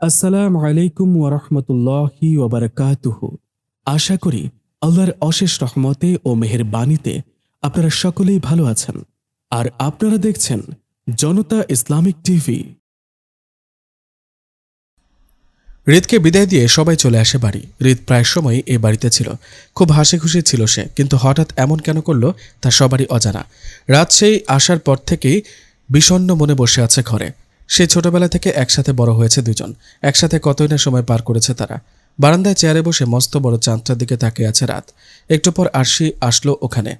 আসসালামু আলাইকুম ওরহমতুল্লাহি ওবরাকাতুহু আশা করি আল্লাহর অশেষ রহমতে ও মেহের বাণীতে আপনারা সকলেই ভালো আছেন। আর আপনারা দেখছেন জনতা ইসলামিক টিভি। হৃদকে বিদায় দিয়ে সবাই চলে আসে বাড়ি। হৃদ প্রায় সময় এই বাড়িতে ছিল। খুব হাসি খুশি ছিল সে, কিন্তু হঠাৎ এমন কেন করল তা সবারই অজানা। রাত সেই আসার পর থেকেই বিষণ্ণ মনে বসে আছে ঘরে। সে ছোটবেলা থেকে একসাথে বড় হয়েছে দুজন। একসাথে কতই না সময় পার করেছে তারা? বারান্দায় চেয়ারে বসে মস্ত বড় চাঁদটার দিকে তাকিয়ে আছে রাত। একটু পর আরশি আসলো ওখানে।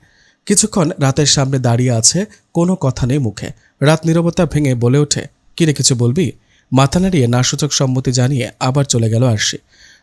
কিছুক্ষণ রাতের সামনে দাঁড়িয়ে আছে কোনো কথা নেই মুখে। রাত নীরবতা ভেঙে বলে ওঠে, কিরে, কিছু বলবি? মাথা নাড়িয়ে নাসূচক সম্মতি জানিয়ে আবার চলে গেল আরশি।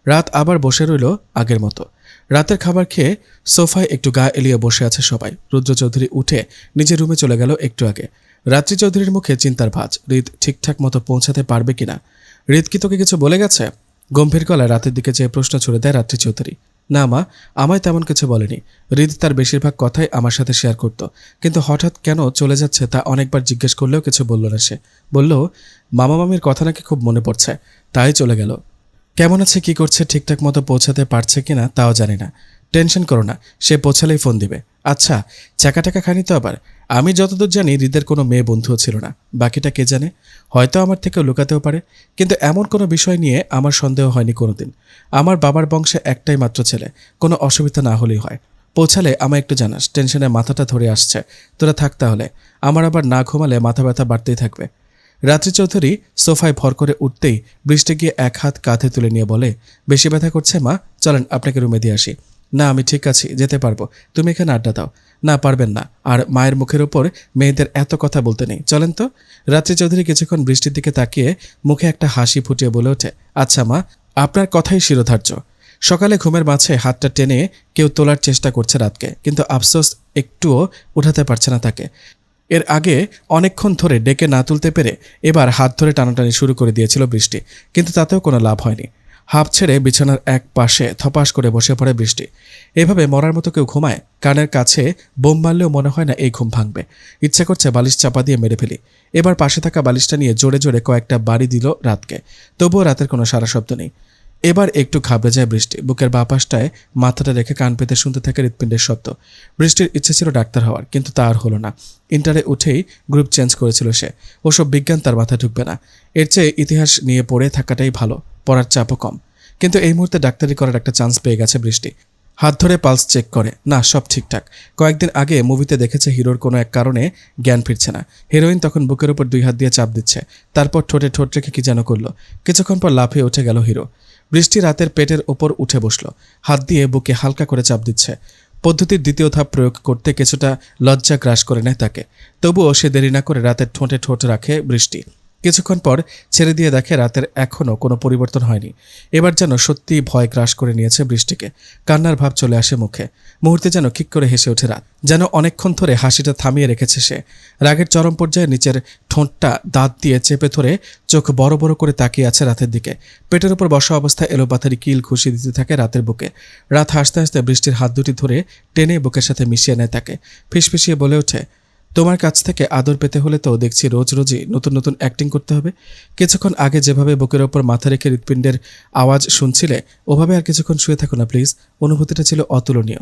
রাত আবার বসে রইল আগের মতো। রাতের খাবার খেয়ে সোফায় একটু গা এলিয়ে বসে আছে সবাই। রুদ্র চৌধুরী উঠে নিজের রুমে চলে গেল একটু আগে। রাত্রি চৌধুরীর মুখে চিন্তার ভাঁজ। হৃদ ঠিকঠাক মতো পৌঁছাতে পারবে কিনা? হৃদ কি তোকে কিছু বলে গেছে? গম্ভীর গলায় রাতের দিকে চেয়ে প্রশ্ন ছুড়ে দেয় রাত্রি চৌধুরী। না মা, আমায় তেমন কিছু বলেনি। হৃদ তার বেশিরভাগ কথাই আমার সাথে শেয়ার করত। কিন্তু হঠাৎ কেন চলে যাচ্ছে তা অনেকবার জিজ্ঞেস করলেও কিছু বলল না সে। বলল, মামা মামির কথা নাকি খুব মনে পড়ছে। তাই চলে গেল। কেমন আছে, কি করছে, ঠিকঠাক মতো পৌঁছাতে পারছে কিনা তাও জানি না। টেনশন করো না, সে পৌঁছালেই ফোন দিবে। আচ্ছা চাকা টাকা খানি তো আবার? আমি যতদূর জানি হৃদের কোনো মেয়ে বন্ধুও ছিল না। বাকিটা কে জানে? হয়তো আমার থেকেও লুকাতেও পারে। কিন্তু এমন কোনো বিষয় নিয়ে আমার সন্দেহ হয়নি কোনোদিন। আমার বাবার বংশে একটাই মাত্র ছেলে। কোনো অসুবিধা না হলেই হয়। পৌঁছালে আমায় একটু জানাস। টেনশনে মাথাটা ধরে আসছে। তোরা থাক তাহলে। আমার আবার না ঘুমালে মাথা ব্যথা বাড়তেই থাকবে। রাত্রি চৌধুরী সোফায় ভর করে উঠতেই বৃষ্টি গিয়ে এক হাত কাঁধে তুলে নিয়ে বলে, বেশি ব্যথা করছে মা? চলেন আপনাকে রুমে দিয়ে আসি। না, আমি ঠিক আছি, যেতে পারব। তুমি এখানে আড্ডা দাও। না, পারবেন না। আর মায়ের মুখের ওপর মেয়েদের এত কথা বলতে নেই। চলেন তো। রাত্রি চৌধুরী কিছুক্ষণ বৃষ্টির দিকে তাকিয়ে মুখে একটা হাসি ফুটিয়ে বলে ওঠে আচ্ছা মা, আপনার কথাই শিরোধার্য। সকালে ঘুমের মাঝে হাতটা টেনে কেউ তোলার চেষ্টা করছে রাতকে, কিন্তু আফসোস একটুও উঠাতে পারছে না তাকে। এর আগে অনেকক্ষণ ধরে ডেকে না তুলতে পেরে এবার হাত ধরে টানাটানি শুরু করে দিয়েছিল বৃষ্টি, কিন্তু তাতেও কোনো লাভ হয়নি। হাফ ছেড়ে বিছানার এক পাশে থপাস করে বসে পড়ে বৃষ্টি। এভাবে মরার মতো কেউ ঘুমায়, কানের কাছে বোম মারলেও মনে হয় না এই ঘুম ভাঙবে। ইচ্ছে করছে বালিশ চাপা দিয়ে মেরে ফেলি। এবার পাশে থাকা বালিশটা নিয়ে জোরে জোরে কয়েকটা বাড়ি দিল রাতকে। তবুও রাতের কোনো সারা শব্দ নেই। এবার একটু ঘাবড়ে যায় বৃষ্টি। বুকের বাপাসটায় মাথাটা রেখে কান পেতে শুনতে থাকে হৃৎপিণ্ডের শব্দ। বৃষ্টির ইচ্ছে ছিল ডাক্তার হওয়ার, কিন্তু তা আর হলো না। ইন্টারে উঠেই গ্রুপ চেঞ্জ করেছিল সে। ওসব বিজ্ঞান তার মাথায় ঢুকবে না। এর চেয়ে ইতিহাস নিয়ে পড়ে থাকাটাই ভালো। পড়ার চাপও কম। কিন্তু এই মুহূর্তে ডাক্তারি করার একটা চান্স পেয়ে গেছে বৃষ্টি। হাত ধরে পালস চেক করে। না, সব ঠিকঠাক। কয়েকদিন আগে মুভিতে দেখেছে হিরোর কোনো এক কারণে জ্ঞান ফিরছে না। হিরোইন তখন বুকের উপর দুই হাত দিয়ে চাপ দিচ্ছে। তারপর ঠোঁটে ঠোঁট রেখে কি যেন করল। কিছুক্ষণ পর লাফে উঠে গেল হিরো। বৃষ্টি রাতের পেটের ওপর উঠে বসল। হাত দিয়ে বুকে হালকা করে চাপ দিচ্ছে। পদ্ধতির দ্বিতীয় ধাপ প্রয়োগ করতে কিছুটা লজ্জা গ্রাস করে নেয় তাকে। তবুও সে দেরি না করে রাতের ঠোঁটে ঠোঁট রাখে বৃষ্টি। কিছুক্ষণ পর ছেড়ে দিয়ে দেখে রাতের এখনও কোনো পরিবর্তন হয়নি। এবার যেন সত্যিই ভয় গ্রাস করে নিয়েছে বৃষ্টিকে। কান্নার ভাব চলে আসে মুখে। মুহূর্তে যেন কিক করে হেসে ওঠে রাত। যেন অনেকক্ষণ ধরে হাসিটা থামিয়ে রেখেছে সে। রাগের চরম পর্যায়ে নিচের ঠোঁটটা দাঁত দিয়ে চেপে ধরে চোখ বড় বড় করে তাকিয়ে আছে রাতের দিকে। পেটের উপর বসা অবস্থায় এলোপাথারি কিল খুশি দিতে থাকে রাতের বুকে। রাত হাসতে হাসতে বৃষ্টির হাত দুটি ধরে টেনে বুকের সাথে মিশিয়ে নেয় তাকে। ফিসফিসিয়ে বলে ওঠে তোমার কাছ থেকে আদর পেতে হলে তো দেখছি রোজ রোজই নতুন নতুন অ্যাক্টিং করতে হবে। কিছুক্ষণ আগে যেভাবে বুকের ওপর মাথা রেখে হৃৎপিণ্ডের আওয়াজ শুনছিলে, ওভাবে আর কিছুক্ষণ শুয়ে থাকো না প্লিজ অনুভূতিটা ছিল অতুলনীয়।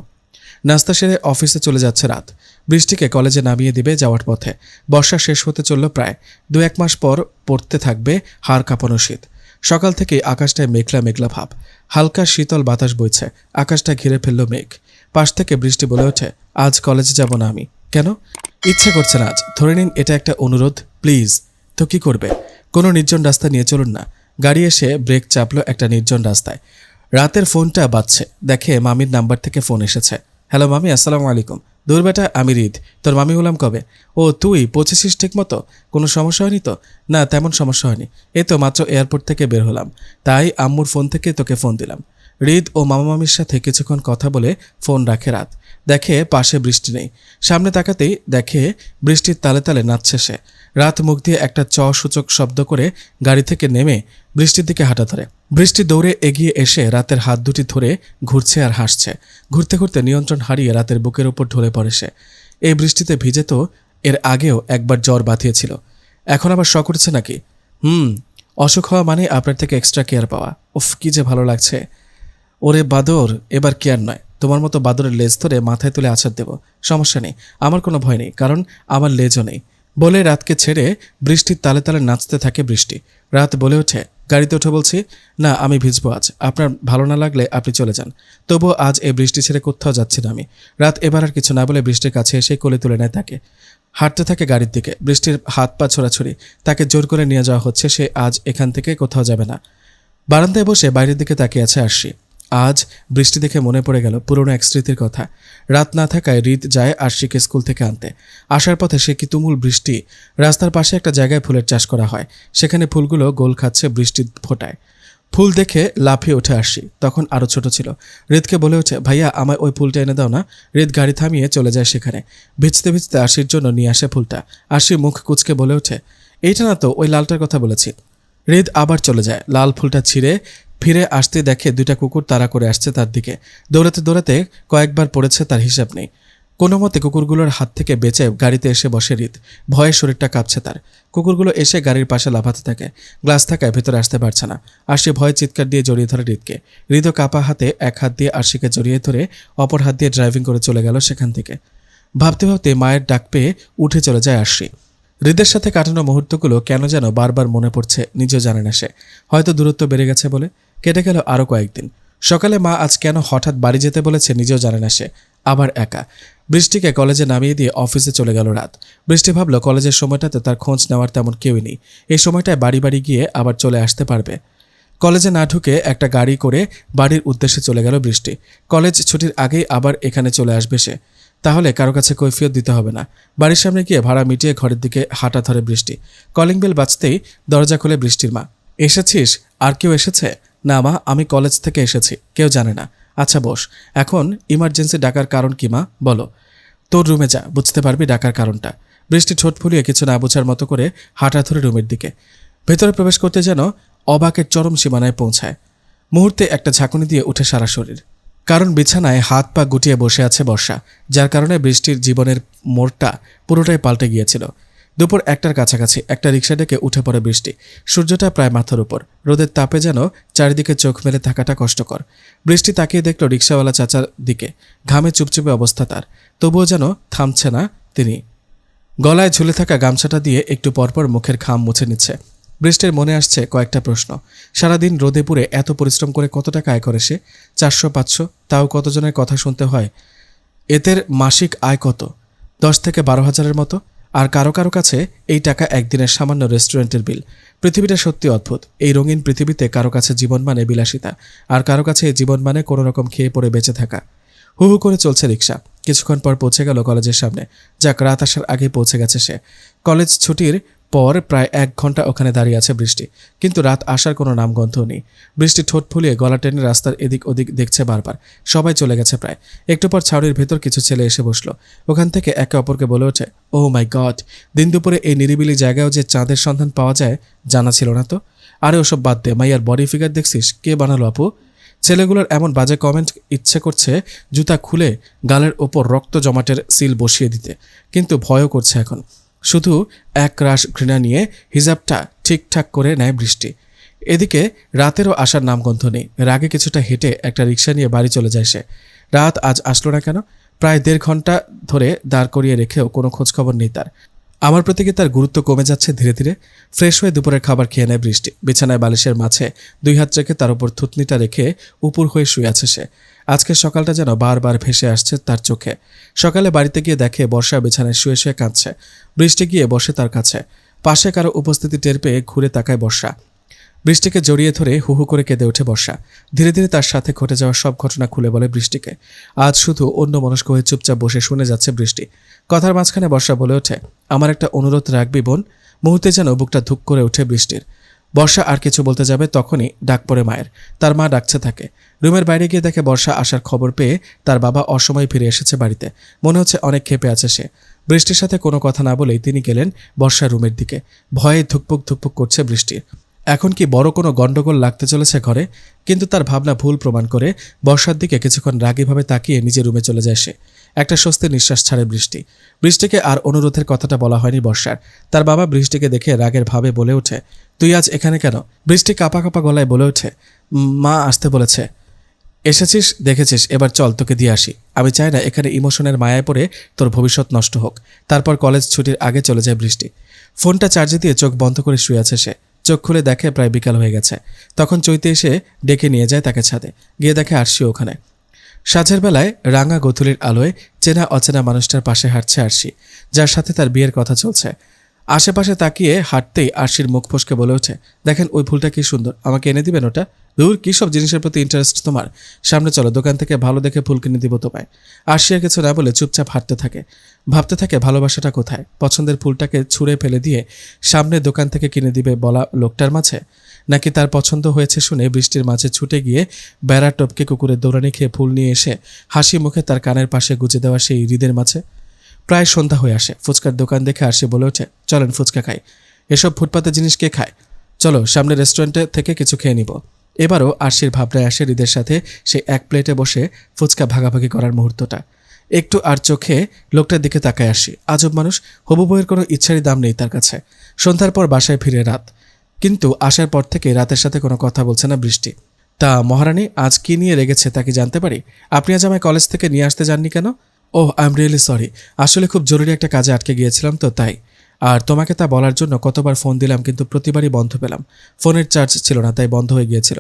নাস্তা সেরে অফিসে চলে যাচ্ছে রাত। বৃষ্টিকে কলেজে নামিয়ে দিবে যাওয়ার পথে। বর্ষা শেষ হতে চলল প্রায়। দু এক মাস পর পড়তে থাকবে হাড় কাঁপানো শীত। সকাল থেকেই আকাশটায় মেঘলা মেঘলা ভাব। হালকা শীতল বাতাস বইছে। আকাশটা ঘিরে ফেলল মেঘ। পাশ থেকে বৃষ্টি বলে ওঠে, আজ কলেজে যাব না আমি। কেন? ইচ্ছে করছে না, আজ। ধরে নিন, এটা একটা অনুরোধ, প্লিজ। তো কি করবে? কোনো নির্জন রাস্তা নিয়ে চলুন না। গাড়ি এসে ব্রেক চাপলো একটা নির্জন রাস্তায়। রাতের ফোনটা বাজছে। দেখে মামির নাম্বার থেকে ফোন এসেছে। হ্যালো মামি, আসসালামু আলাইকুম। দূর বেটা, আমি রিদ। তোর মামি হলাম কবে? ও, তুই পৌঁছেছিস ঠিক মতো? কোনো সমস্যা হয়নি তো? না, তেমন সমস্যা হয়নি। এই তো মাত্র এয়ারপোর্ট থেকে বের হলাম। তাই আম্মুর ফোন থেকে তোকে ফোন দিলাম। রিদ ও মামা মামির সাথে কিছুক্ষণ কথা বলে ফোন রাখে রাত। দেখে পাশে বৃষ্টি নেই। সামনে তাকাতেই দেখে বৃষ্টির তালে তালে নাচছে সে। রাত মুখ দিয়ে একটা চ সূচক শব্দ করে গাড়ি থেকে নেমে বৃষ্টির দিকে হাঁটা ধরে। বৃষ্টি দৌড়ে এগিয়ে এসে রাতের হাত দুটি ধরে ঘুরছে আর হাসছে। ঘুরতে ঘুরতে নিয়ন্ত্রণ হারিয়ে রাতের বুকের ওপর ঢলে পড়ে সে। এই বৃষ্টিতে ভিজে তো এর আগেও একবার জ্বর বাঁধিয়েছিল। এখন আবার শ করছে নাকি? হুম, অসুখ হওয়া মানে আপনার থেকে এক্সট্রা কেয়ার পাওয়া। উফ, কি যে ভালো লাগছে। ওরে বাদর, এবার কেয়ার নয়? তোমার মতো বাদরের লেজ ধরে মাথায় তুলে আছাড় দেব। সমস্যা নেই, আমার কোনো ভয় নেই, কারণ আমার লেজও নেই। বলে রাতকে ছেড়ে বৃষ্টির তালে তালে নাচতে থাকে বৃষ্টি। রাত বলে ওঠে, গাড়িতে উঠে বলছি, না, আমি ভিজবো আজ। আপনার ভালো না লাগলে আপনি চলে যান। তবুও আজ এই বৃষ্টি ছেড়ে কোথাও যাচ্ছি না আমি। রাত এবার আর কিছু না বলে বৃষ্টির কাছে এসে কোলে তুলে নেয় তাকে। হাঁটতে থাকে গাড়ির দিকে, বৃষ্টির হাত পা ছোড়াছুড়ি। তাকে জোর করে নিয়ে যাওয়া হচ্ছে, সে আজ এখান থেকে কোথাও যাবে না। বারান্দায় বসে বাইরের দিকে তাকিয়ে আছে আরশি। আজ বৃষ্টি দেখে মনে পড়ে গেল পুরনো এক স্মৃতির কথা। রাত না থাকায় রিত যায় আরশিকে স্কুল থেকে আনতে। আসার পথে সে কি তুমুল বৃষ্টি? রাস্তার পাশে একটা জায়গায় ফুলের চাষ করা হয়। সেখানে ফুলগুলো গোল খাচ্ছে বৃষ্টির ফোটায়। ফুল দেখে লাফিয়ে উঠে আসি তখন আরও ছোট ছিল। রিতকে বলে ওঠে, ভাইয়া, আমায় ওই ফুলটা এনে দাও না। রিত গাড়ি থামিয়ে চলে যায় সেখানে। ভিজতে ভিজতে আশির জন্য নিয়ে আসে ফুলটা। আশি মুখ কুচকে বলে ওঠে, এইটা না তো, ওই লালটার কথা বলেছি। হৃদ আবার চলে যায়। লাল ফুলটা ছিঁড়ে ফিরে আসতে দেখে দুইটা কুকুর তাড়া করে আসছে তার দিকে। দৌড়াতে দৌড়াতে কয়েকবার পড়েছে তার হিসাব নেই। কোনো মতে কুকুরগুলোর হাত থেকে বেঁচে গাড়িতে এসে বসে হৃদ ভয়ে শরীরটা কাঁপছে তার। কুকুরগুলো এসে গাড়ির পাশে লাফাতে থাকে। গ্লাস থাকায় ভেতরে আসতে পারছে না। আর সে ভয়ে চিৎকার দিয়ে জড়িয়ে ধরে হৃদকে হৃদ কাপা হাতে এক হাত দিয়ে আরশিকে জড়িয়ে ধরে অপর হাত দিয়ে ড্রাইভিং করে চলে গেল সেখান থেকে। ভাবতে ভাবতে মায়ের ডাক পেয়ে উঠে চলে যায় আরশি। হৃদের সাথে কাটানো মুহূর্তগুলো কেন যেন বারবার মনে পড়ছে, নিজেও জানে না সে। হয়তো দূরত্ব বেড়ে গেছে বলে। কেটে গেল আরও কয়েকদিন। সকালে মা আজ কেন হঠাৎ বাড়ি যেতে বলেছে নিজেও জানে না সে, আবার একা। বৃষ্টিকে কলেজে নামিয়ে দিয়ে অফিসে চলে গেল রাত। বৃষ্টি ভাবল কলেজের সময়টাতে তার খোঁজ নেওয়ার তেমন কেউই নেই। এই সময়টায় বাড়ি বাড়ি গিয়ে আবার চলে আসতে পারবে। কলেজে না ঢুকে একটা গাড়ি করে বাড়ির উদ্দেশ্যে চলে গেল বৃষ্টি। কলেজ ছুটির আগেই আবার এখানে চলে আসবে সে। তাহলে কারও কাছে কৈফিয়ত দিতে হবে না। বাড়ির সামনে গিয়ে ভাড়া মিটিয়ে ঘরের দিকে হাঁটা ধরে বৃষ্টি। কলিং বেল বাজতেই দরজা খুলে বৃষ্টির মা। এসেছিস? আর কেউ এসেছে? না মা, আমি কলেজ থেকে এসেছি। কেউ জানে না। আচ্ছা বস, এখন ইমার্জেন্সি ডাকার কারণ কি মা? বলো। তোর রুমে যা, বুঝতে পারবি ডাকার কারণটা। বৃষ্টি ঠোঁট ফুলিয়ে কিছু না বোঝার মতো করে হাঁটা ধরে রুমের দিকে। ভেতরে প্রবেশ করতে যেন অবাকের চরম সীমানায় পৌঁছায়। মুহূর্তে একটা ঝাঁকুনি দিয়ে উঠে সারা শরীর। কারণ বিছানায় হাত পা গুটিয়ে বসে আছে বর্ষা, যার কারণে বৃষ্টির জীবনের মোড়টা পুরোটাই পাল্টে গিয়েছিল। দুপুর একটার কাছাকাছি একটা রিক্সা ডেকে উঠে পড়ে বৃষ্টি। সূর্যটা প্রায় মাথার উপর। রোদের তাপে যেন চারিদিকে চোখ মেলে থাকাটা কষ্টকর। বৃষ্টি তাকিয়ে দেখল রিক্সাওয়ালা চাচার দিকে। ঘামে চুপচুপে অবস্থা তার। তবুও যেন থামছে না তিনি। গলায় ঝুলে থাকা গামছাটা দিয়ে একটু পরপর মুখের খাম মুছে নিচ্ছে। বৃষ্টির মনে আসছে কয়েকটা প্রশ্ন। সারাদিন রোদে পুড়ে এত পরিশ্রম করে কত টাকা আয় করে সে? চারশো, পাঁচশো? তাও কতজনের কথা শুনতে হয়? এদের মাসিক আয় কত? দশ থেকে বারো হাজারের মতো? আর কারও কারও কাছে এই টাকা একদিনের সামান্য রেস্টুরেন্টের বিল। পৃথিবীটা সত্যি অদ্ভুত। এই রঙিন পৃথিবীতে কারও কাছে জীবন মানে বিলাসিতা, আর কারও কাছে জীবন মানে কোনো রকম খেয়ে পড়ে বেঁচে থাকা। হু হু করে চলছে রিক্সা কিছুক্ষণ পর পৌঁছে গেল কলেজের সামনে। যাক, রাত আসার আগে পৌঁছে গেছে সে। কলেজ ছুটির পর প্রায় এক ঘণ্টা ওখানে দাঁড়িয়ে আছে বৃষ্টি। কিন্তু রাত আসার কোনো নামগন্ধ নেই। বৃষ্টি ঠোঁট ফুলিয়ে গলা টেনে রাস্তার এদিক ওদিক দেখছে বারবার। সবাই চলে গেছে প্রায়। একটু পর ছাউনির ভেতর কিছু ছেলে এসে বসল। ওখান থেকে একে অপরকে বলে ওঠে ও মাই গড দিন দুপুরে এই নিরিবিলি জায়গায়ও যে চাঁদের সন্ধান পাওয়া যায়, জানা ছিল না তো? আরে, ওসব বাদ দে, মাইয়ার বডি ফিগার দেখছিস? কে বানালো আপু? ছেলেগুলোর এমন বাজে কমেন্ট ইচ্ছে করছে জুতা খুলে গালের ওপর রক্ত জমাটের সিল বসিয়ে দিতে। কিন্তু ভয়ও করছে এখন। শুধু এক রাশ ঘৃণা নিয়ে হিজাবটা ঠিকঠাক করে নেয় বৃষ্টি। এদিকে রাতেরও আসার নামগন্ধ নেই। রাগে কিছুটা হেঁটে একটা রিক্সা নিয়ে বাড়ি চলে যায় সে। রাত আজ আসলো না কেন? প্রায় দেড় ঘণ্টা ধরে দাঁড় করিয়ে রেখেও কোনো খোঁজখবর নেই তার। আমার প্রতিকে তার গুরুত্ব কমে যাচ্ছে ধীরে ধীরে। ফ্রেশ হয়ে দুপুরের খাবার খেয়ে নেয় বৃষ্টি। বিছানায় বালিশের মাঝে দুই হাত রেখে তার উপর থুতনিটা রেখে উপর হয়ে শুয়ে আছে সে। আজকের সকালটা যেন বারবার ভেসে আসছে তার চোখে। সকালে বাড়িতে গিয়ে দেখে বর্ষা বিছানায় শুয়ে শুয়ে কাঁদছে। বৃষ্টি গিয়ে বসে তার কাছে। পাশে কারও উপস্থিতি টের পেয়ে ঘুরে তাকায় বর্ষা। বৃষ্টিকে জড়িয়ে ধরে হু হু করে কেঁদে ওঠে বর্ষা। ধীরে ধীরে তার সাথে ঘটে যাওয়া সব ঘটনা খুলে বলে বৃষ্টিকে। আজ শুধু অন্য মনস্ক হয়ে চুপচাপ বসে শুনে যাচ্ছে বৃষ্টি। কথার মাঝখানে বর্ষা বলে ওঠে, আমার একটা অনুরোধ রাখবি বোন। মুহূর্তে যেন বুকটা ধুক করে ওঠে বৃষ্টির। বর্ষা আর কিছু বলতে যাবে তখনই ডাক পড়ে মায়ের। তার মা ডাকছে থাকে রুমের বাইরে গিয়ে দেখে বর্ষা আসার খবর পেয়ে তার বাবা অসময়ে ফিরে এসেছে বাড়িতে। মনে হচ্ছে অনেক ক্ষেপে আছে সে। বৃষ্টির সাথে কোনো কথা না বলেই তিনি গেলেন বর্ষার রুমের দিকে। ভয়ে ধুকপুক ধুকপুক করছে বৃষ্টির এখন কি বড় কোনো গন্ডগোল লাগতে চলেছে ঘরে? কিন্তু তার ভাবনা ভুল প্রমাণ করে বর্ষার দিকে কিছুক্ষণ রাগীভাবে তাকিয়ে নিজের রুমে চলে যায় সে। একটা স্বস্তির নিঃশ্বাস ছাড়ে বৃষ্টি। বৃষ্টিকে আর অনুরোধের কথাটা বলা হয়নি বর্ষার। তার বাবা বৃষ্টিকে দেখে রাগের ভাবে বলে ওঠে, তুই আজ এখানে কেন? বৃষ্টি কাপা কাপা গলায় বলে ওঠে, মা আসতে বলেছে। এসেছিস, দেখেছিস, এবার চল তোকে দিয়ে আসি। আমি চাই না এখানে ইমোশনের মায়ায় পড়ে তোর ভবিষ্যৎ নষ্ট হোক। তারপর কলেজ ছুটির আগে চলে যায় বৃষ্টি। ফোনটা চার্জে দিয়ে চোখ বন্ধ করে শুয়ে আছে সে। চোখ খুলে দেখে প্রায় বিকাল হয়ে গেছে। তখন চৈতে এসে ডেকে নিয়ে যায় তাকে ছাদে। গিয়ে দেখে আরশি ওখানে। সাঁঝের বেলায় রাঙা গোথুলির আলোয় চেনা অচেনা মানুষটার পাশে হাঁটছে আরশি, যার সাথে তার বিয়ের কথা চলছে। আশেপাশে তাকিয়ে হাঁটতেই আরশির মুখ ফসকে বলে ওঠে, দেখেন, ওই ফুলটা কি সুন্দর, আমাকে এনে দিবেন ওটা? দূর, কী সব জিনিসের প্রতি ইন্টারেস্ট তোমার? সামনে চলো, দোকান থেকে ভালো দেখে ফুল কিনে দিব তোমায়। আরশি আর কিছু না বলে চুপচাপ হাঁটতে থাকে। ভাবতে থাকে, ভালোবাসাটা কোথায়? পছন্দের ফুলটাকে ছুঁড়ে ফেলে দিয়ে সামনে দোকান থেকে কিনে দিবে বলা লোকটার মাঝে? নাকি তার পছন্দ হয়েছে শুনে বৃষ্টির মাঝে ছুটে গিয়ে বেড়া টপকে কুকুরের দৌড়ানি খেয়ে ফুল নিয়ে এসে হাসি মুখে তার কানের পাশে গুজে দেওয়া সেই হৃদের মাঝে। প্রায় সন্ধ্যা হয়ে আসে। ফুচকার দোকান দেখে আসে বলে ওঠে, চলেন ফুচকা খাই। এসব ফুটপাতে জিনিস কে খায়? চলো, সামনে রেস্টুরেন্টে থেকে কিছু খেয়ে নিব। এবারও আরশির ভাবনায় আসে হৃদের সাথে সে এক প্লেটে বসে ফুচকা ভাগাভাগি করার মুহূর্তটা। একটু আর চোখে লোকটার দিকে তাকায় আসি। আজব মানুষ, হবু বইয়ের কোনো ইচ্ছারই দাম নেই তার কাছে। সন্ধ্যার পর বাসায় ফিরে রাত। কিন্তু আসার পর থেকে রাতের সাথে কোনো কথা বলছে না বৃষ্টি। তা মহারানী, আজ কি নিয়ে রেগেছে তা কি জানতে পারি? আপনি আজ আমায় কলেজ থেকে নিয়ে আসতে যাননি কেন? Oh, I am really sorry. আসলে খুব জরুরি একটা কাজে আটকে গিয়েছিলাম তো, তাই। আর তোমাকে তা বলার জন্য কতবার ফোন দিলাম, কিন্তু প্রতিবারই বন্ধ পেলাম। ফোনের চার্জ ছিল না, তাই বন্ধ হয়ে গিয়েছিল।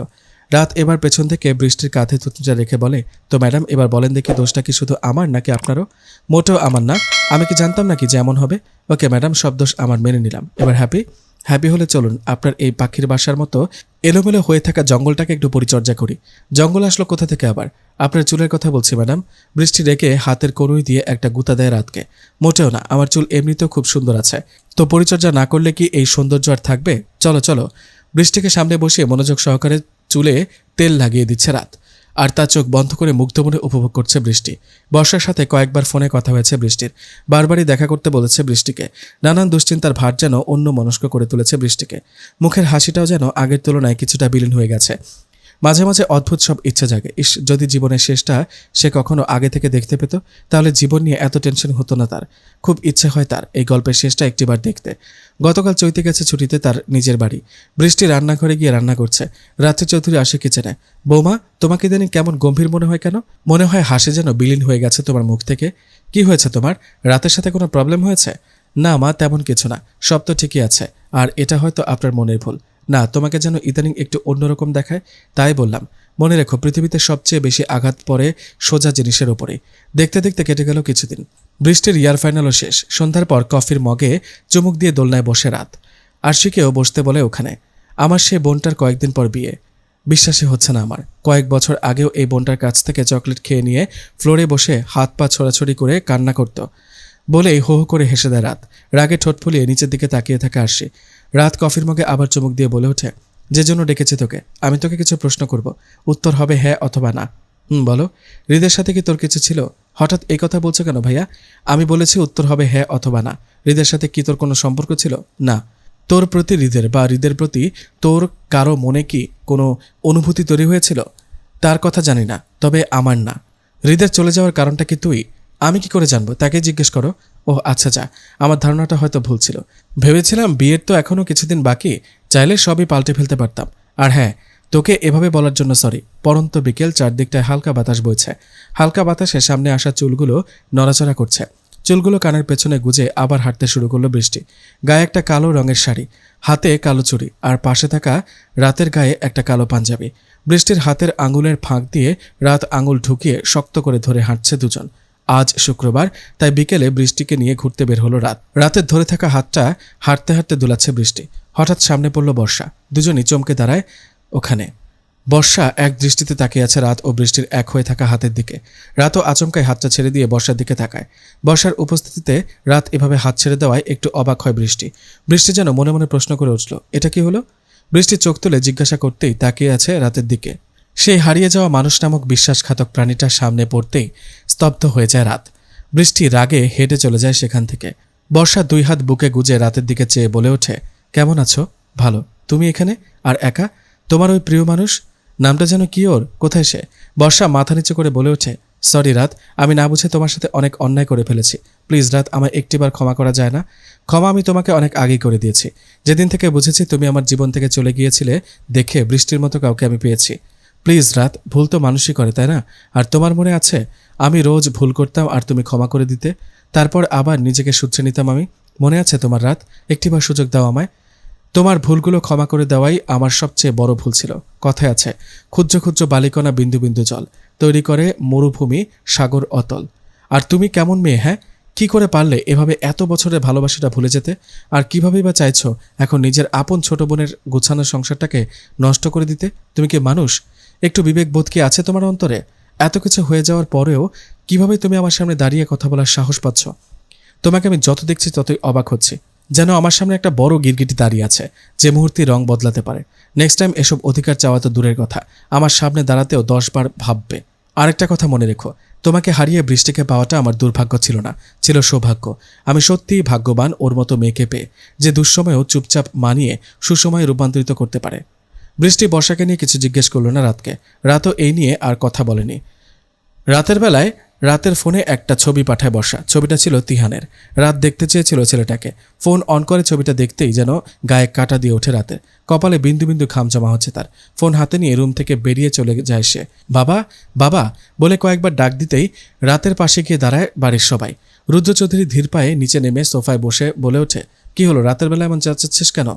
রাত এবার পেছন থেকে বৃষ্টির কাঁধে থুতনিটা রেখে বলে, তো ম্যাডাম, এবার বলেন দেখি দোষটা কি শুধু আমার নাকি আপনারও? মোটেও আমার না। আমি কি জানতাম নাকি যে এমন হবে? ওকে ম্যাডাম, সব দোষ আমার মেনে নিলাম। এবার হ্যাপি? হ্যাপি হলে চলুন, আপনার এই পাখির বাসার মতো এলোমেলো হয়ে থাকা জঙ্গলটাকে একটু পরিচর্যা করি। জঙ্গল আসলো কোথা থেকে আবার? আপনার চুলের কথা বলছি, ম্যাডাম। বৃষ্টি রেখে হাতের কনুই দিয়ে একটা গুতা দেয় রাতকে। মোটেও না, আমার চুল এমনিতেও খুব সুন্দর আছে। তো পরিচর্যা না করলে কি এই সৌন্দর্য আর থাকবে? চলো চলো। বৃষ্টিকে সামনে বসিয়ে মনোযোগ সহকারে চুলে তেল লাগিয়ে দিচ্ছে রাত। আর তার চোখ বন্ধ করে মুগ্ধ মনে উপভোগ করছে বৃষ্টি। বর্ষার সাথে কয়েকবার ফোনে কথা হয়েছে বৃষ্টির। বারবারই দেখা করতে বলেছে বৃষ্টিকে। নানান দুশ্চিন্তার ভার যেন অন্য মনস্ক করে তুলেছে বৃষ্টিকে। মুখের হাসিটাও যেন আগের তুলনায় কিছুটা বিলীন হয়ে গেছে। মাঝে মাঝে অদ্ভুত সব ইচ্ছা জাগে। ইস, যদি জীবনের শেষটা সে কখনো আগে থেকে দেখতে পেত, তাহলে জীবন নিয়ে এত টেনশন হতো না তার। খুব ইচ্ছে হয় তার এই গল্পের শেষটা একটিবার দেখতে। গতকাল চৈতে গেছে ছুটিতে তার নিজের বাড়ি। বৃষ্টি রান্নাঘরে গিয়ে রান্না করছে। রাত্রি চৌধুরী আসে কিচেনে। বৌমা, তোমাকে ইদানিং কেমন গম্ভীর মনে হয় কেন? মনে হয় হাসি যেন বিলীন হয়ে গেছে তোমার মুখ থেকে। কি হয়েছে তোমার? রাতের সাথে কোনো প্রবলেম হয়েছে? না মা, তেমন কিছু না। সব তো ঠিকই আছে। আর এটা হয়তো আপনার মনের ভুল। না, তোমাকে যেন ইদানিং একটু অন্যরকম দেখায়, তাই বললাম। মনে রেখো, পৃথিবীতে সবচেয়ে বেশি আঘাত পড়ে সোজা জিনিসের ওপরেই। দেখতে দেখতে কেটে গেল কিছুদিন। বৃষ্টির ইয়ার ফাইনালও শেষ। সন্ধ্যার পর কফির মগে চুমুক দিয়ে দোলনায় বসে রাত। আরশিকেও বসতে বলে ওখানে। আমার সে বোনটার কয়েকদিন পর বিয়ে। বিশ্বাসই হচ্ছে না আমার। কয়েক বছর আগেও এই বোনটার কাছ থেকে চকলেট খেয়ে নিয়ে ফ্লোরে বসে হাত পা ছোড়াছড়ি করে কান্না করত। বলেই হো হো করে হেসে দেয় রাত। রাগে ঠোঁট ফুলিয়ে নিচের দিকে তাকিয়ে থাকে আরশি। রাত কফির মগে আবার চুমুক দিয়ে বলে ওঠে, যে জন্য ডেকেছি তোকে? আমি তোকে কিছু প্রশ্ন করব। উত্তর হবে হ্যাঁ অথবা না। হুম, বলো। হৃদের সাথে কি তোর কিছু ছিল? হঠাৎ এই কথা বলছো কেন ভাইয়া? আমি বলেছি উত্তর হবে হ্যাঁ অথবা না। হৃদের সাথে কি তোর কোনো সম্পর্ক ছিল? না। তোর প্রতি হৃদের বা হৃদের প্রতি তোর কারও মনে কি কোনো অনুভূতি তৈরি হয়েছিল? তার কথা জানি না, তবে আমার না। হৃদের চলে যাওয়ার কারণটা কি তুই? আমি কি করে জানব? তাকে জিজ্ঞেস করো। ও আচ্ছা যা। আমার ধারণাটা হয়তো ভুল ছিল। ভেবেছিলাম বিয়ের তো এখনও কিছুদিন বাকি, চাইলে সবই পাল্টে ফেলতে পারতাম। আর হ্যাঁ তোকে এভাবে বলার জন্য সরি পরন্ত বিকেল চারদিকটায় হালকা বাতাস বইছে। হালকা বাতাসে সামনে আসা চুলগুলো নড়াচড়া করছে। চুলগুলো কানের পেছনে গুজে আবার হাঁটতে শুরু করল বৃষ্টি। গায়ে একটা কালো রঙের শাড়ি, হাতে কালো চুড়ি, আর পাশে থাকা রাতের গায়ে একটা কালো পাঞ্জাবি। বৃষ্টির হাতের আঙুলের ফাঁক দিয়ে রাত আঙুল ঢুকিয়ে শক্ত করে ধরে হাঁটছে দুজন। আজ শুক্রবার, তাই বিকেলে বৃষ্টিকে নিয়ে ঘুরতে বের হলো রাত। রাতের ধরে থাকা হাতটা হাঁটতে হাঁটতে দুলাচ্ছে বৃষ্টি। হঠাৎ সামনে পড়ল বর্ষা। দুজনই চমকে দাঁড়ায় ওখানে। বর্ষা এক দৃষ্টিতে তাকিয়ে আছে রাত ও বৃষ্টির এক হয়ে থাকা হাতের দিকে। রাতও আচমকায় হাতটা ছেড়ে দিয়ে বর্ষার দিকে তাকায়। বর্ষার উপস্থিতিতে রাত এভাবে হাত ছেড়ে দেওয়ায় একটু অবাক হয় বৃষ্টি। বৃষ্টি যেন মনে মনে প্রশ্ন করে উঠল, এটা কি হলো? বৃষ্টি চোখ তুলে জিজ্ঞাসা করতেই তাকিয়ে আছে রাতের দিকে। সেই হারিয়ে যাওয়া মানুষ নামক বিশ্বাসঘাতক প্রাণীটার সামনে পড়তেই স্তব্ধ হয়ে যায় রাত। বৃষ্টি রাগে হেঁটে চলে যায় সেখান থেকে। বর্ষা দুই হাত বুকে গুজে রাতের দিকে চেয়ে বলে ওঠে, কেমন আছো? ভালো। তুমি এখানে? আর একা? তোমার ওই প্রিয় মানুষ? নামটা যেন কি ওর? কোথায় সে? বর্ষা মাথা নিচু করে বলে ওঠে, সরি রাত, আমি না বুঝে তোমার সাথে অনেক অন্যায় করে ফেলেছি। প্লিজ রাত, আমায় একটিবার ক্ষমা করা যায় না? ক্ষমা আমি তোমাকে অনেক আগেই করে দিয়েছি। যেদিন থেকে বুঝেছি তুমি আমার জীবন থেকে চলে গিয়েছিলে, দেখে বৃষ্টির মতো কাউকে আমি পেয়েছি। প্লিজ রাত, ভুল তো মানুষই করে, তাই না? আর তোমার মনে আছে, আমি রোজ ভুল করতাম আর তুমি ক্ষমা করে দিতে? তারপর আবার নিজেকে শুচ্ছে নিতাম আমি? মনে আছে তোমার রাত? একটিবার সুযোগ দাও আমায়। তোমার ভুলগুলো ক্ষমা করে দেওয়াই আমার সবচেয়ে বড় ভুল ছিল। কথায় আছে, ক্ষুদ্র ক্ষুদ্র বালিকণা বিন্দু বিন্দু জল, তৈরি করে মরুভূমি সাগর অতল। আর তুমি কেমন মেয়ে হ্যাঁ? কি করে পারলে এভাবে এত বছরের ভালোবাসাটা ভুলে যেতে? আর কিভাবেই বা চাইছো এখন নিজের আপন ছোট বোনের গোছানো সংসারটাকে নষ্ট করে দিতে? তুমি কি মানুষ? একটু বিবেকবোধ কি আছে তোমার অন্তরে? এত কিছু হয়ে যাওয়ার পরেও কীভাবে তুমি আমার সামনে দাঁড়িয়ে কথা বলার সাহস পাচ্ছ? তোমাকে আমি যত দেখছি ততই অবাক হচ্ছি। যেন আমার সামনে একটা বড় গিরগিটি দাঁড়িয়ে আছে, যে মুহূর্তে রং বদলাতে পারে। নেক্সট টাইম এসব অধিকার চাওয়া তো দূরের কথা। আমার সামনে দাঁড়াতেও দশবার ভাববে। আরেকটা কথা মনে রেখো, তোমাকে হারিয়ে বৃষ্টিকে পাওয়াটা আমার দুর্ভাগ্য ছিল না, ছিল সৌভাগ্য। আমি সত্যিই ভাগ্যবান ওর মতো মেয়েকে পেয়ে, যে দুঃসময়েও চুপচাপ মানিয়ে সুসময়ে রূপান্তরিত করতে পারে। বৃষ্টি বর্ষাকে নিয়ে কিছু জিজ্ঞেস করল না রাতকে। রাতও এই নিয়ে আর কথা বলেনি। রাতের বেলায় রাতের ফোনে একটা ছবি পাঠায় বর্ষা। ছবিটা ছিল তিহানের। রাত দেখতে চেয়েছিল ছেলেটাকে। ফোন অন করে ছবিটা দেখতেই যেন গায়ে কাটা দিয়ে ওঠে রাতের। কপালে বিন্দু বিন্দু খাম জমা হচ্ছে তার। ফোন হাতে নিয়ে রুম থেকে বেরিয়ে চলে যায় সে। বাবা বাবা, বলে কয়েকবার ডাক দিতেই রাতের পাশে গিয়ে দাঁড়ায় বাড়ির সবাই। রুদ্র চৌধুরী ধীর পায়ে নিচে নেমে সোফায় বসে বলে ওঠে, কি হলো? রাতের বেলা এমন চাচ্ছিস কেন?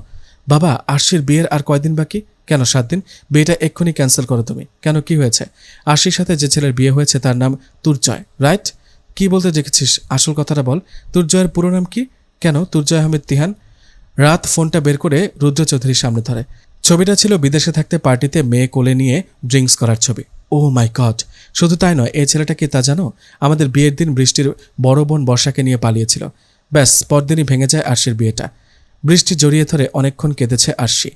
বাবা, আরশির বিয়ের আর কয়দিন বাকি? কেন সাত দিন? বিয়েটা এক্ষুনি ক্যান্সেল করো তুমি। কেন কি হয়েছে? আরশির সাথে যে ছেলের বিয়ে হয়েছে তার নাম তুরজয়, রাইট? কি বলতে দেখেছিস? আসল কথাটা বল। তুরজয়ের পুরো নাম কি? কেন? তুরজয় আহমেদ তিহান। রাত ফোনটা বের করে রুদ্র চৌধুরীর সামনে ধরে। ছবিটা ছিল বিদেশে থাকতে পার্টিতে মেয়ে কোলে নিয়ে ড্রিঙ্কস করার ছবি। Oh my God! শুধু তাই নয়, এই ছেলেটা কি তা জানো? আমাদের বিয়ের দিন বৃষ্টির বড় বোন বর্ষাকে নিয়ে পালিয়েছিল। ব্যাস, পরদিনই ভেঙে যায় আরশির বিয়েটা। বৃষ্টি জড়িয়ে ধরে অনেকক্ষণ কেঁদেছে আরশি।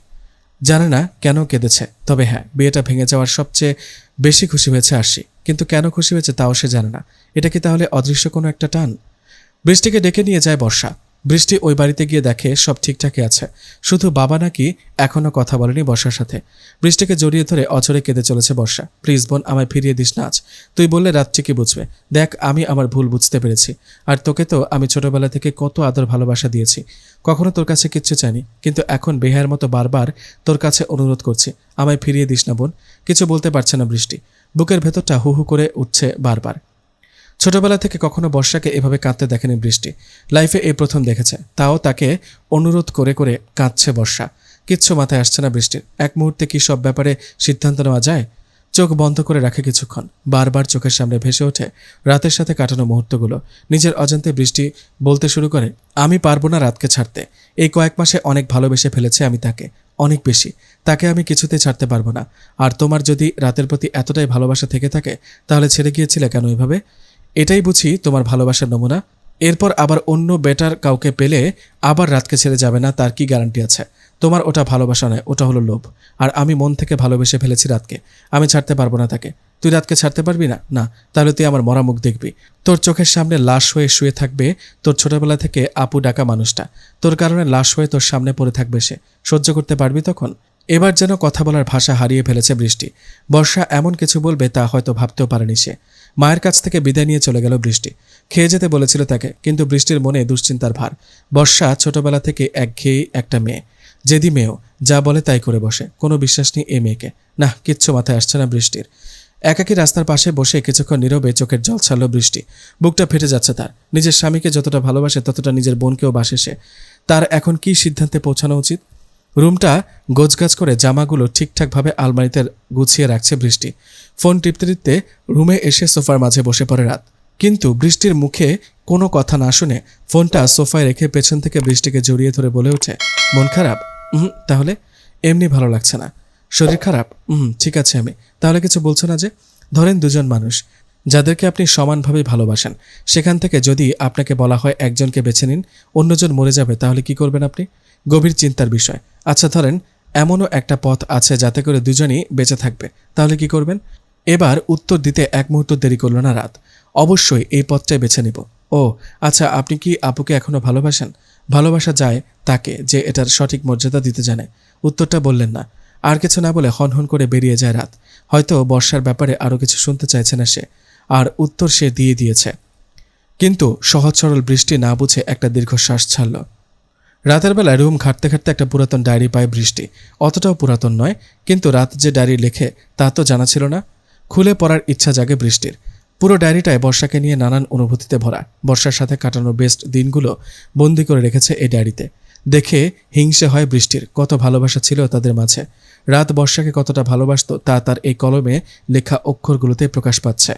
জানে না কেন কেঁদেছে। তবে হ্যাঁ বিয়েটা ভেঙে যাওয়ার সবচেয়ে বেশি খুশি হয়েছে আরশি। কিন্তু কেন খুশি হয়েছে তাও সে জানে না। এটা কি তাহলে অদৃশ্য কোনো একটা টান? বৃষ্টিকে ডেকে নিয়ে যায় বর্ষা। বৃষ্টি ওই বাড়িতে গিয়ে দেখে সব ঠিকঠাকই আছে। শুধু বাবা নাকি এখনও কথা বলেনি বর্ষার সাথে। বৃষ্টিকে জড়িয়ে ধরে অচরে কেঁদে চলেছে বর্ষা। প্লিজ বোন, আমায় ফিরিয়ে দিস না আজ। তুই বললে রাত্রি কি বুঝবে। দেখ, আমি আমার ভুল বুঝতে পেরেছি। আর তোকে তো আমি ছোটবেলা থেকে কত আদর ভালোবাসা দিয়েছি। কখনো তোর কাছে কিচ্ছু চাইনি, কিন্তু এখন বেহার মতো বারবার তোর কাছে অনুরোধ করছি। আমায় ফিরিয়ে দিস না বোন। কিছু বলতে পারছে না বৃষ্টি। বুকের ভেতরটা হু হু করে উঠছে বারবার। ছোটবেলা থেকে কখনো বর্ষাকে এভাবে কাঁদতে দেখেনি বৃষ্টি। লাইফে এই প্রথম দেখেছে। তাও তাকে অনুরোধ করে করে কাঁদছে বর্ষা। কিচ্ছু মাথায় আসছে না বৃষ্টির। এক মুহূর্তে কি সব ব্যাপারে সিদ্ধান্ত নেওয়া যায়? চোখ বন্ধ করে রাখে কিছুক্ষণ। বারবার চোখের সামনে ভেসে ওঠে রাতের সাথে কাটানো মুহূর্তগুলো। নিজের অজান্তে বৃষ্টি বলতে শুরু করে, আমি পারব না রাতকে ছাড়তে। এই কয়েক মাসে অনেক ভালোবেসে ফেলেছে আমি তাকে, অনেক বেশি। তাকে আমি কিছুতে ছাড়তে পারব না। আর তোমার যদি রাতের প্রতি এতটাই ভালোবাসা থেকে থাকে, তাহলে ছেড়ে গিয়েছিলে কেন এভাবে? এটাই বুঝি তোমার ভালোবাসার নমুনা। এরপর আবার অন্য বেটার কাউকে পেলে আবার রাতকে ছেড়ে যাবে না, তার কি গ্যারান্টি আছে? তোমার ওটা ভালোবাসা নয়, ওটা হলো লোভ। আর আমি মন থেকে ভালোবেসে ফেলেছি রাতকে। আমি ছাড়তে পারব না তাকে। তুই রাতকে ছাড়তে পারবি না? না, তাহলে তুই আমার মরা মুখ দেখবি। তোর চোখের সামনে লাশ হয়ে শুয়ে থাকবে তোর ছোটবেলা থেকে আপু ডাকা মানুষটা। তোর কারণে লাশ হয়ে তোর সামনে পড়ে থাকবে সে। সহ্য করতে পারবি তখন? এবার যেন কথা বলার ভাষা হারিয়ে ফেলেছে বৃষ্টি। বর্ষা এমন কিছু বলবে তা হয়তো ভাবতেও পারেনি সে। মায়ের কাছ থেকে বিদায় নিয়ে চলে গেল বৃষ্টি। খেয়ে যেতে বলেছিল তাকে, কিন্তু বৃষ্টির মনে দুশ্চিন্তার ভার। বর্ষা ছোটবেলা থেকে একঘেয়েই একটা মেয়ে। যেদি মেয়েও, যা বলে তাই করে বসে। কোনো বিশ্বাস নেই এ মেয়েকে। না কিচ্ছু মাথায় আসছে না বৃষ্টির। একাকী রাস্তার পাশে বসে কিছুক্ষণ নীরবে চোখের জল ছাড়ল বৃষ্টি। বুকটা ফেটে যাচ্ছে তার। নিজের স্বামীকে যতটা ভালোবাসে, ততটা নিজের বোনকেও বাসে সে। তার এখন কি সিদ্ধান্তে পৌঁছানো উচিত? রুমটা গোছগাছ করে জামাগুলো ঠিকঠাকভাবে আলমারিতে গুছিয়ে রাখছে বৃষ্টি। ফোন টিপতে টিপতে রুমে এসে সোফার মাঝে বসে পড়ে রাত। কিন্তু বৃষ্টির মুখে কোনো কথা না শুনে ফোনটা সোফায় রেখে পেছন থেকে বৃষ্টিকে জড়িয়ে ধরে বলে ওঠে, মন খারাপ? হুম তাহলে এমনি ভালো লাগছে না। শরীর খারাপ? হুম ঠিক আছে আমি। তাহলে কিছু বলছো না যে? ধরেন দুজন মানুষ, যাদেরকে আপনি সমানভাবে ভালোবাসেন। সেখান থেকে যদি আপনাকে বলা হয় একজনকে বেছে নিন, অন্যজন মরে যাবে, তাহলে কি করবেন আপনি? গভীর চিন্তার বিষয়। আচ্ছা ধরেন, এমনও একটা পথ আছে যাতে করে দুজনই বেঁচে থাকবে। তাহলে কি করবেন? এবার উত্তর দিতে এক মুহূর্ত দেরি করল না রাত। অবশ্যই এই পথটাই বেছে নিব। ও আচ্ছা আপনি কি আপুকে এখনও ভালোবাসেন? ভালোবাসা যায় তাকে যে এটার সঠিক মর্যাদা দিতে জানে। উত্তরটা বললেন না। আর কিছু না বলে হনহন করে বেরিয়ে যায় রাত। হয়তো বর্ষার ব্যাপারে আরও কিছু শুনতে চাইছে না সে। আর উত্তর সে দিয়ে দিয়েছে। কিন্তু সহজ সরল বৃষ্টি না বুঝে একটা দীর্ঘশ্বাস ছাড়ল। রাতের বেলা রুম খাটতে খাটতে একটা পুরাতন ডায়েরি পায় বৃষ্টি। অতটাও পুরাতন নয়, কিন্তু রাত যে ডায়েরি লেখে, তা তো জানা ছিল না। খুলে পড়ার ইচ্ছা জাগে বৃষ্টির। পুরো ডায়েরিটায় বর্ষাকে নিয়ে নানান অনুভূতিতে ভরা। বর্ষার সাথে কাটানো বেস্ট দিনগুলো বন্দি করে রেখেছে এই ডায়েরিতে। দেখে হিংসে হয় বৃষ্টির, কত ভালোবাসা ছিল তাদের মাঝে। রাত বর্ষাকে কতটা ভালোবাসতো, তা তার এই কলমে লেখা অক্ষরগুলোতে প্রকাশ পাচ্ছে।